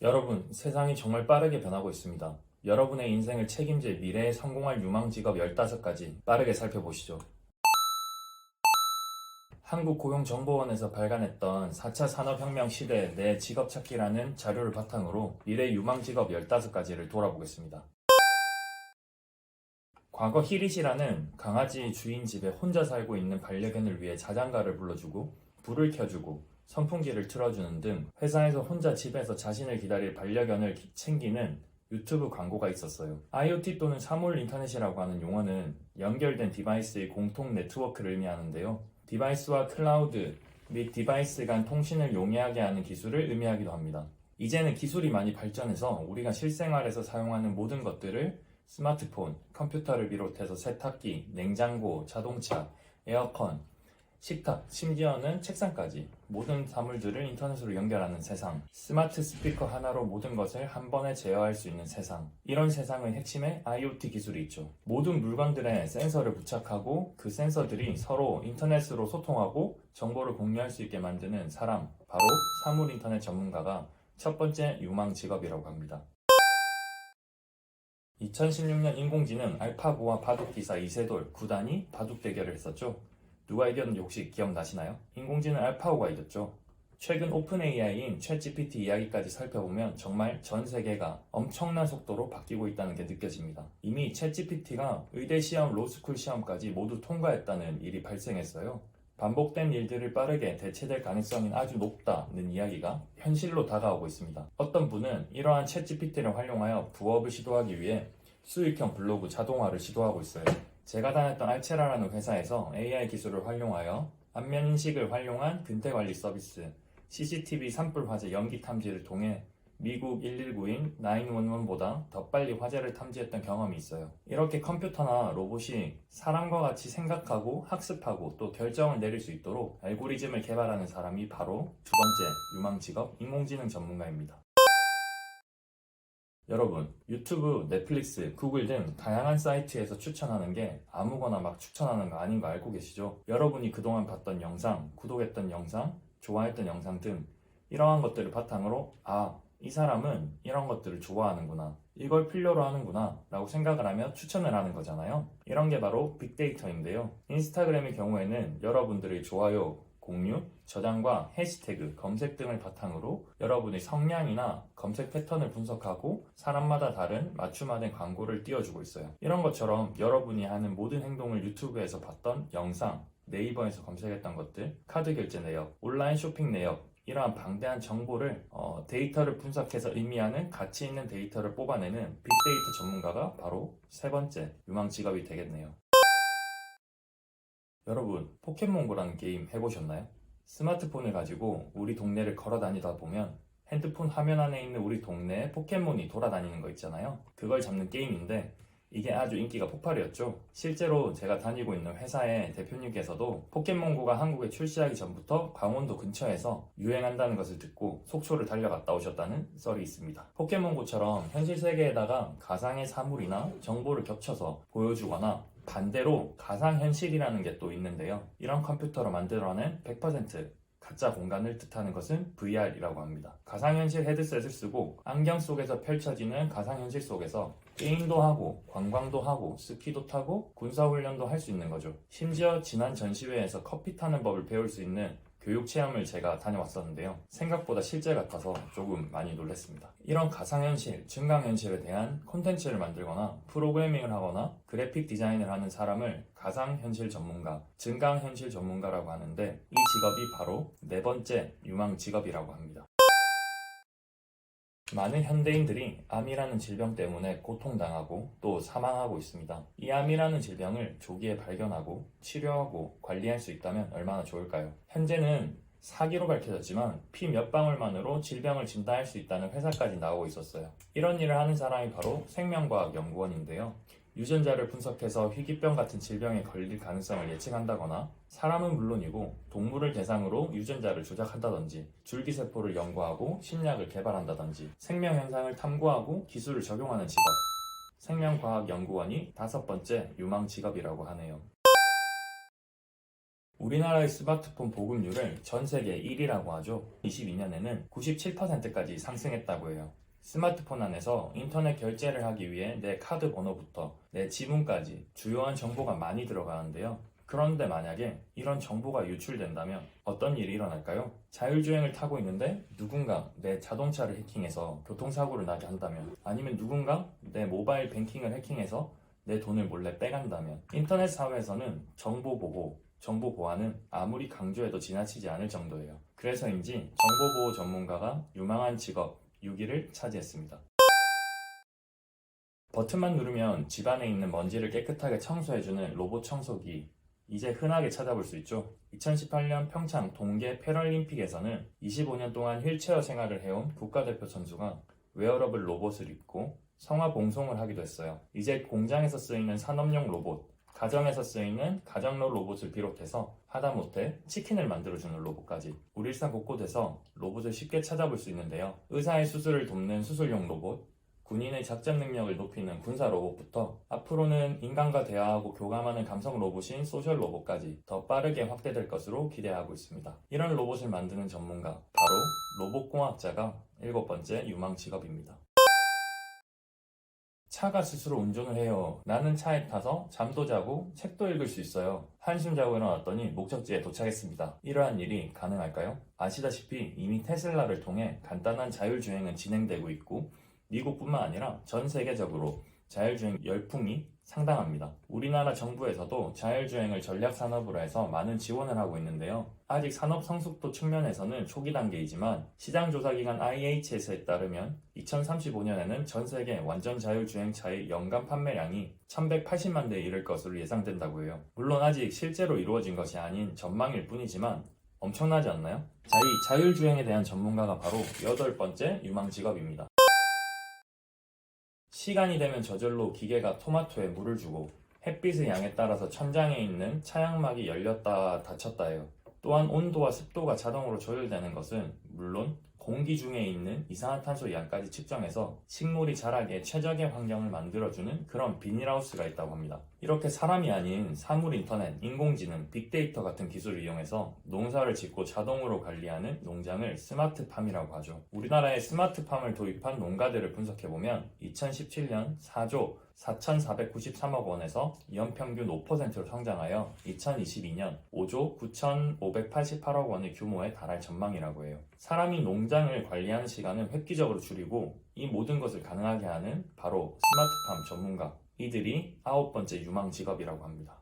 여러분, 세상이 정말 빠르게 변하고 있습니다. 여러분의 인생을 책임질 미래에 성공할 유망 직업 15가지 빠르게 살펴보시죠. 한국고용정보원에서 발간했던 4차 산업혁명 시대 내 직업 찾기라는 자료를 바탕으로 미래 유망 직업 15가지를 돌아보겠습니다. 과거 히릿이라는 강아지 주인 집에 혼자 살고 있는 반려견을 위해 자장가를 불러주고 불을 켜주고 선풍기를 틀어주는 등 회사에서 혼자 집에서 자신을 기다릴 반려견을 기- 챙기는 유튜브 광고가 있었어요. IoT 또는 사물 인터넷이라고 하는 용어는 연결된 디바이스의 공통 네트워크를 의미하는데요. 디바이스와 클라우드 및 디바이스 간 통신을 용이하게 하는 기술을 의미하기도 합니다. 이제는 기술이 많이 발전해서 우리가 실생활에서 사용하는 모든 것들을 스마트폰, 컴퓨터를 비롯해서 세탁기, 냉장고, 자동차, 에어컨, 식탁, 심지어는 책상까지 모든 사물들을 인터넷으로 연결하는 세상. 스마트 스피커 하나로 모든 것을 한 번에 제어할 수 있는 세상. 이런 세상의 핵심에 IoT 기술이 있죠. 모든 물건들에 센서를 부착하고 그 센서들이 서로 인터넷으로 소통하고 정보를 공유할 수 있게 만드는 사람, 바로 사물 인터넷 전문가가 첫 번째 유망 직업이라고 합니다. 2016년 인공지능 알파고와 바둑 기사 이세돌 구단이 바둑 대결을 했었죠. 누가 이겼는지 혹시 기억나시나요? 인공지능 알파고가 이겼죠. 최근 오픈 AI인 챗GPT 이야기까지 살펴보면 정말 전 세계가 엄청난 속도로 바뀌고 있다는 게 느껴집니다. 이미 챗GPT가 의대 시험, 로스쿨 시험까지 모두 통과했다는 일이 발생했어요. 반복된 일들을 빠르게 대체될 가능성이 아주 높다는 이야기가 현실로 다가오고 있습니다. 어떤 분은 이러한 챗GPT를 활용하여 부업을 시도하기 위해 수익형 블로그 자동화를 시도하고 있어요. 제가 다녔던 알체라라는 회사에서 AI 기술을 활용하여 안면 인식을 활용한 근태 관리 서비스, CCTV 산불 화재 연기 탐지를 통해 미국 119인 911보다 더 빨리 화재를 탐지했던 경험이 있어요. 이렇게 컴퓨터나 로봇이 사람과 같이 생각하고 학습하고 또 결정을 내릴 수 있도록 알고리즘을 개발하는 사람이 바로 두 번째 유망 직업 인공지능 전문가입니다. 여러분, 유튜브, 넷플릭스, 구글 등 다양한 사이트에서 추천하는 게 아무거나 막 추천하는 거 아닌 거 알고 계시죠? 여러분이 그동안 봤던 영상, 구독했던 영상, 좋아했던 영상 등 이러한 것들을 바탕으로 아, 이 사람은 이런 것들을 좋아하는구나. 이걸 필요로 하는구나. 라고 생각을 하며 추천을 하는 거잖아요. 이런 게 바로 빅데이터인데요. 인스타그램의 경우에는 여러분들의 좋아요, 공유, 저장과 해시태그, 검색 등을 바탕으로 여러분의 성향이나 검색 패턴을 분석하고 사람마다 다른 맞춤화된 광고를 띄워주고 있어요. 이런 것처럼 여러분이 하는 모든 행동을 유튜브에서 봤던 영상, 네이버에서 검색했던 것들, 카드 결제 내역, 온라인 쇼핑 내역, 이러한 방대한 정보를 어, 데이터를 분석해서 의미하는 가치 있는 데이터를 뽑아내는 빅데이터 전문가가 바로 세 번째 유망 직업이 되겠네요. 여러분, 포켓몬고라는 게임 해보셨나요? 스마트폰을 가지고 우리 동네를 걸어 다니다 보면 핸드폰 화면 안에 있는 우리 동네에 포켓몬이 돌아다니는 거 있잖아요. 그걸 잡는 게임인데 이게 아주 인기가 폭발이었죠. 실제로 제가 다니고 있는 회사의 대표님께서도 포켓몬고가 한국에 출시하기 전부터 강원도 근처에서 유행한다는 것을 듣고 속초를 달려갔다 오셨다는 썰이 있습니다. 포켓몬고처럼 현실 세계에다가 가상의 사물이나 정보를 겹쳐서 보여주거나 반대로 가상현실이라는 게 또 있는데요. 이런 컴퓨터로 만들어낸 100% 가짜 공간을 뜻하는 것은 VR이라고 합니다. 가상현실 헤드셋을 쓰고 안경 속에서 펼쳐지는 가상현실 속에서 게임도 하고 관광도 하고 스키도 타고 군사훈련도 할 수 있는 거죠. 심지어 지난 전시회에서 커피 타는 법을 배울 수 있는 교육 체험을 제가 다녀왔었는데요. 생각보다 실제 같아서 조금 많이 놀랐습니다. 이런 가상현실, 증강현실에 대한 콘텐츠를 만들거나 프로그래밍을 하거나 그래픽 디자인을 하는 사람을 가상현실 전문가, 증강현실 전문가라고 하는데 이 직업이 바로 네 번째 유망 직업이라고 합니다. 많은 현대인들이 암이라는 질병 때문에 고통당하고 또 사망하고 있습니다. 이 암이라는 질병을 조기에 발견하고 치료하고 관리할 수 있다면 얼마나 좋을까요? 현재는 사기로 밝혀졌지만 피 몇 방울만으로 질병을 진단할 수 있다는 회사까지 나오고 있었어요. 이런 일을 하는 사람이 바로 생명과학 연구원인데요. 유전자를 분석해서 희귀병 같은 질병에 걸릴 가능성을 예측한다거나 사람은 물론이고 동물을 대상으로 유전자를 조작한다든지 줄기세포를 연구하고 신약을 개발한다든지 생명 현상을 탐구하고 기술을 적용하는 직업 생명과학연구원이 다섯 번째 유망 직업이라고 하네요. 우리나라의 스마트폰 보급률을 전 세계 1위라고 하죠. 22년에는 97%까지 상승했다고 해요. 스마트폰 안에서 인터넷 결제를 하기 위해 내 카드 번호부터 내 지문까지 주요한 정보가 많이 들어가는데요. 그런데 만약에 이런 정보가 유출된다면 어떤 일이 일어날까요? 자율주행을 타고 있는데 누군가 내 자동차를 해킹해서 교통사고를 나게 한다면 아니면 누군가 내 모바일 뱅킹을 해킹해서 내 돈을 몰래 빼간다면 인터넷 사회에서는 정보 보호, 정보 보안은 아무리 강조해도 지나치지 않을 정도예요. 그래서인지 정보보호 전문가가 유망한 직업 6위를 차지했습니다. 버튼만 누르면 집안에 있는 먼지를 깨끗하게 청소해주는 로봇 청소기. 이제 흔하게 찾아볼 수 있죠. 2018년 평창 동계 패럴림픽에서는 25년 동안 휠체어 생활을 해온 국가대표 선수가 웨어러블 로봇을 입고 성화 봉송을 하기도 했어요. 이제 공장에서 쓰이는 산업용 로봇, 가정에서 쓰이는 가정용 로봇을 비롯해서 하다못해 치킨을 만들어주는 로봇까지 우리 일상 곳곳에서 로봇을 쉽게 찾아볼 수 있는데요. 의사의 수술을 돕는 수술용 로봇, 군인의 작전 능력을 높이는 군사 로봇부터 앞으로는 인간과 대화하고 교감하는 감성 로봇인 소셜 로봇까지 더 빠르게 확대될 것으로 기대하고 있습니다. 이런 로봇을 만드는 전문가, 바로 로봇공학자가 일곱 번째 유망 직업입니다. 차가 스스로 운전을 해요. 나는 차에 타서 잠도 자고 책도 읽을 수 있어요. 한숨 자고 일어났더니 목적지에 도착했습니다. 이러한 일이 가능할까요? 아시다시피 이미 테슬라를 통해 간단한 자율주행은 진행되고 있고 미국뿐만 아니라 전 세계적으로 자율주행 열풍이 상당합니다. 우리나라 정부에서도 자율주행을 전략 산업으로 해서 많은 지원을 하고 있는데요. 아직 산업 성숙도 측면에서는 초기 단계이지만 시장 조사 기관 IHS에 따르면 2035년에는 전 세계 완전 자율주행 차의 연간 판매량이 1180만 대에 이를 것으로 예상된다고 해요. 물론 아직 실제로 이루어진 것이 아닌 전망일 뿐이지만 엄청나지 않나요? 자율주행에 대한 전문가가 바로 여덟 번째 유망 직업입니다. 시간이 되면 저절로 기계가 토마토에 물을 주고 햇빛의 양에 따라서 천장에 있는 차양막이 열렸다 닫혔다 해요. 또한 온도와 습도가 자동으로 조절되는 것은 물론 공기 중에 있는 이산화탄소 양까지 측정해서 식물이 자라기에 최적의 환경을 만들어주는 그런 비닐하우스가 있다고 합니다. 이렇게 사람이 아닌 사물 인터넷, 인공지능, 빅데이터 같은 기술을 이용해서 농사를 짓고 자동으로 관리하는 농장을 스마트팜이라고 하죠. 우리나라에 스마트팜을 도입한 농가들을 분석해보면 2017년 4조 4,493억 원에서 연평균 5%로 성장하여 2022년 5조 9,588억 원의 규모에 달할 전망이라고 해요. 사람이 농장을 관리하는 시간을 획기적으로 줄이고 이 모든 것을 가능하게 하는 바로 스마트팜 전문가. 이들이 아홉 번째 유망 직업이라고 합니다.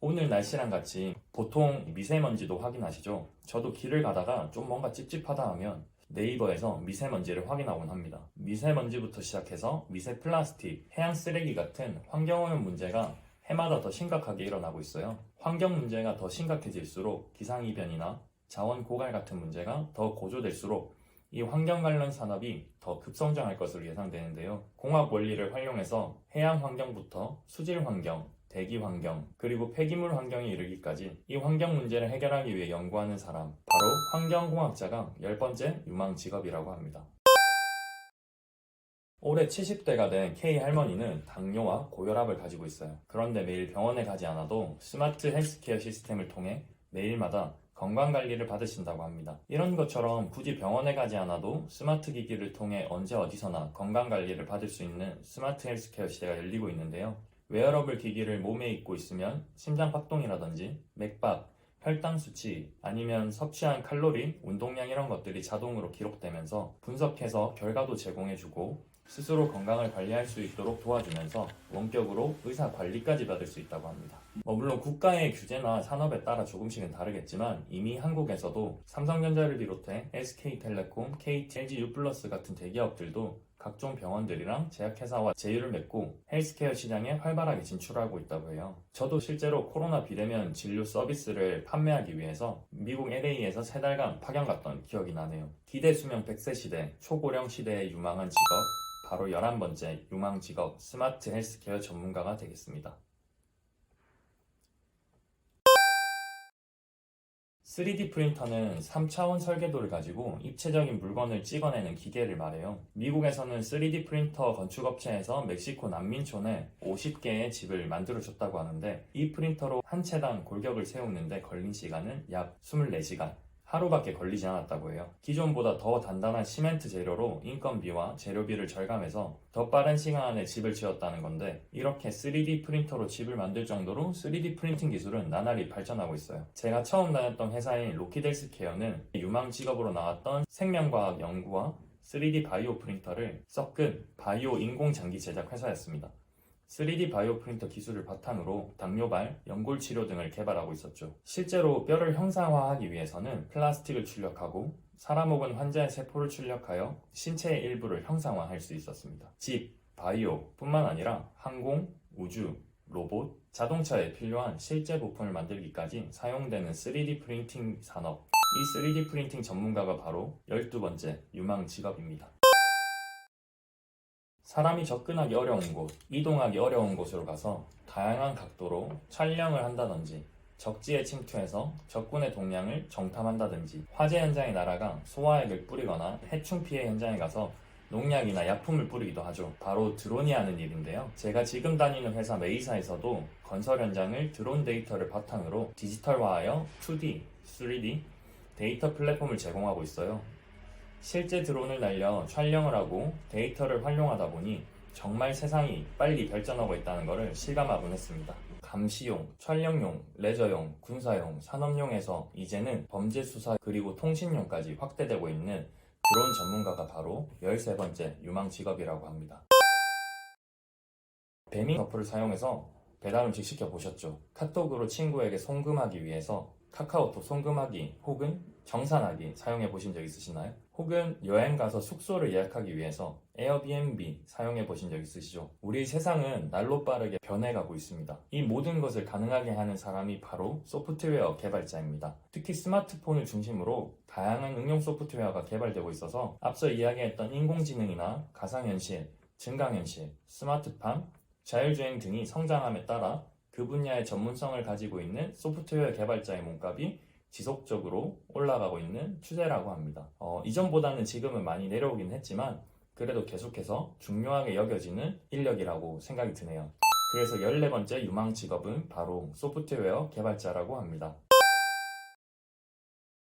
오늘 날씨랑 같이 보통 미세먼지도 확인하시죠? 저도 길을 가다가 좀 뭔가 찝찝하다 하면 네이버에서 미세먼지를 확인하곤 합니다. 미세먼지부터 시작해서 미세 플라스틱, 해양 쓰레기 같은 환경오염 문제가 해마다 더 심각하게 일어나고 있어요. 환경 문제가 더 심각해질수록 기상이변이나 자원 고갈 같은 문제가 더 고조될수록 이 환경 관련 산업이 더 급성장할 것으로 예상되는데요. 공학 원리를 활용해서 해양 환경부터 수질 환경, 대기 환경, 그리고 폐기물 환경에 이르기까지 이 환경 문제를 해결하기 위해 연구하는 사람, 바로 환경공학자가 열 번째 유망 직업이라고 합니다. 올해 70대가 된 K 할머니는 당뇨와 고혈압을 가지고 있어요. 그런데 매일 병원에 가지 않아도 스마트 헬스케어 시스템을 통해 매일마다 건강관리를 받으신다고 합니다. 이런 것처럼 굳이 병원에 가지 않아도 스마트 기기를 통해 언제 어디서나 건강관리를 받을 수 있는 스마트 헬스케어 시대가 열리고 있는데요. 웨어러블 기기를 몸에 입고 있으면 심장 박동이라든지 맥박, 혈당 수치, 아니면 섭취한 칼로리, 운동량 이런 것들이 자동으로 기록되면서 분석해서 결과도 제공해주고 스스로 건강을 관리할 수 있도록 도와주면서 원격으로 의사 관리까지 받을 수 있다고 합니다. 뭐 물론 국가의 규제나 산업에 따라 조금씩은 다르겠지만 이미 한국에서도 삼성전자를 비롯해 SK텔레콤, KT, LG U+ 같은 대기업들도 각종 병원들이랑 제약회사와 제휴를 맺고 헬스케어 시장에 활발하게 진출하고 있다고 해요. 저도 실제로 코로나 비대면 진료 서비스를 판매하기 위해서 미국 LA에서 세 달간 파견 갔던 기억이 나네요. 기대 수명 100세 시대, 초고령 시대에 유망한 직업, 바로 11번째 유망 직업 스마트 헬스케어 전문가가 되겠습니다. 3D 프린터는 3차원 설계도를 가지고 입체적인 물건을 찍어내는 기계를 말해요. 미국에서는 3D 프린터 건축업체에서 멕시코 난민촌에 50개의 집을 만들어줬다고 하는데 이 프린터로 한 채당 골격을 세우는데 걸린 시간은 약 24시간. 하루밖에 걸리지 않았다고 해요. 기존보다 더 단단한 시멘트 재료로 인건비와 재료비를 절감해서 더 빠른 시간 안에 집을 지었다는 건데 이렇게 3D 프린터로 집을 만들 정도로 3D 프린팅 기술은 나날이 발전하고 있어요. 제가 처음 다녔던 회사인 로키델스 케어는 유망 직업으로 나왔던 생명과학 연구와 3D 바이오 프린터를 섞은 바이오 인공장기 제작 회사였습니다. 3D 바이오 프린터 기술을 바탕으로 당뇨발, 연골 치료 등을 개발하고 있었죠. 실제로 뼈를 형상화하기 위해서는 플라스틱을 출력하고 사람 혹은 환자의 세포를 출력하여 신체의 일부를 형상화할 수 있었습니다. 집, 바이오 뿐만 아니라 항공, 우주, 로봇, 자동차에 필요한 실제 부품을 만들기까지 사용되는 3D 프린팅 산업. 이 3D 프린팅 전문가가 바로 12번째 유망 직업입니다. 사람이 접근하기 어려운 곳, 이동하기 어려운 곳으로 가서 다양한 각도로 촬영을 한다든지 적지에 침투해서 적군의 동향을 정탐한다든지 화재 현장에 날아가 소화액을 뿌리거나 해충 피해 현장에 가서 농약이나 약품을 뿌리기도 하죠. 바로 드론이 하는 일인데요. 제가 지금 다니는 회사 메이사에서도 건설 현장을 드론 데이터를 바탕으로 디지털화하여 2D, 3D 데이터 플랫폼을 제공하고 있어요. 실제 드론을 날려 촬영을 하고 데이터를 활용하다 보니 정말 세상이 빨리 발전하고 있다는 것을 실감하곤 했습니다. 감시용, 촬영용, 레저용, 군사용, 산업용에서 이제는 범죄 수사 그리고 통신용까지 확대되고 있는 드론 전문가가 바로 13번째 유망 직업이라고 합니다. 배민 어플을 사용해서 배달 음식 시켜 보셨죠? 카톡으로 친구에게 송금하기 위해서 카카오톡 송금하기 혹은 정산하기 사용해 보신 적 있으시나요? 혹은 여행 가서 숙소를 예약하기 위해서 에어비앤비 사용해 보신 적 있으시죠? 우리 세상은 날로 빠르게 변해가고 있습니다. 이 모든 것을 가능하게 하는 사람이 바로 소프트웨어 개발자입니다. 특히 스마트폰을 중심으로 다양한 응용 소프트웨어가 개발되고 있어서 앞서 이야기했던 인공지능이나 가상현실, 증강현실, 스마트팜, 자율주행 등이 성장함에 따라 그 분야의 전문성을 가지고 있는 소프트웨어 개발자의 몸값이 지속적으로 올라가고 있는 추세라고 합니다. 어, 이전보다는 지금은 많이 내려오긴 했지만 그래도 계속해서 중요하게 여겨지는 인력이라고 생각이 드네요. 그래서 14번째 유망 직업은 바로 소프트웨어 개발자라고 합니다.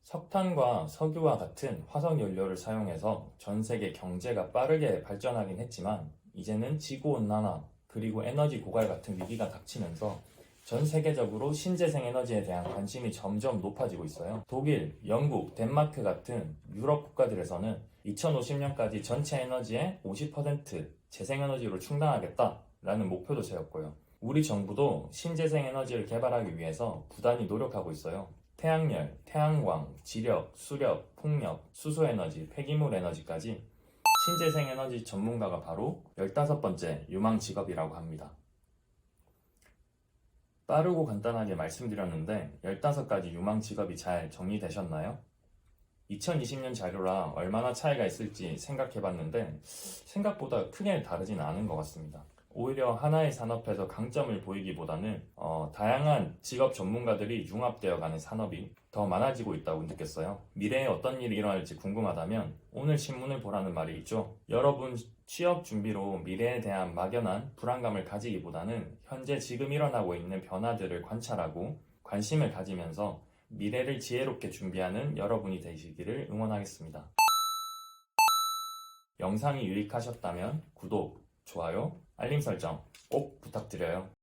석탄과 석유와 같은 화석 연료를 사용해서 전 세계 경제가 빠르게 발전하긴 했지만 이제는 지구 온난화 그리고 에너지 고갈 같은 위기가 닥치면서 전 세계적으로 신재생 에너지에 대한 관심이 점점 높아지고 있어요. 독일, 영국, 덴마크 같은 유럽 국가들에서는 2050년까지 전체 에너지의 50% 재생에너지로 충당하겠다라는 목표도 세웠고요. 우리 정부도 신재생 에너지를 개발하기 위해서 부단히 노력하고 있어요. 태양열, 태양광, 지력, 수력, 풍력, 수소에너지, 폐기물 에너지까지 신재생 에너지 전문가가 바로 15번째 유망 직업이라고 합니다. 빠르고 간단하게 말씀드렸는데 15가지 유망 직업이 잘 정리되셨나요? 2020년 자료라 얼마나 차이가 있을지 생각해 봤는데 생각보다 크게 다르진 않은 것 같습니다. 오히려 하나의 산업에서 강점을 보이기보다는 어, 다양한 직업 전문가들이 융합되어 가는 산업이 더 많아지고 있다고 느꼈어요. 미래에 어떤 일이 일어날지 궁금하다면 오늘 신문을 보라는 말이 있죠. 여러분 취업 준비로 미래에 대한 막연한 불안감을 가지기보다는 현재 지금 일어나고 있는 변화들을 관찰하고 관심을 가지면서 미래를 지혜롭게 준비하는 여러분이 되시기를 응원하겠습니다. 영상이 유익하셨다면 구독, 좋아요, 알림 설정 꼭 부탁드려요.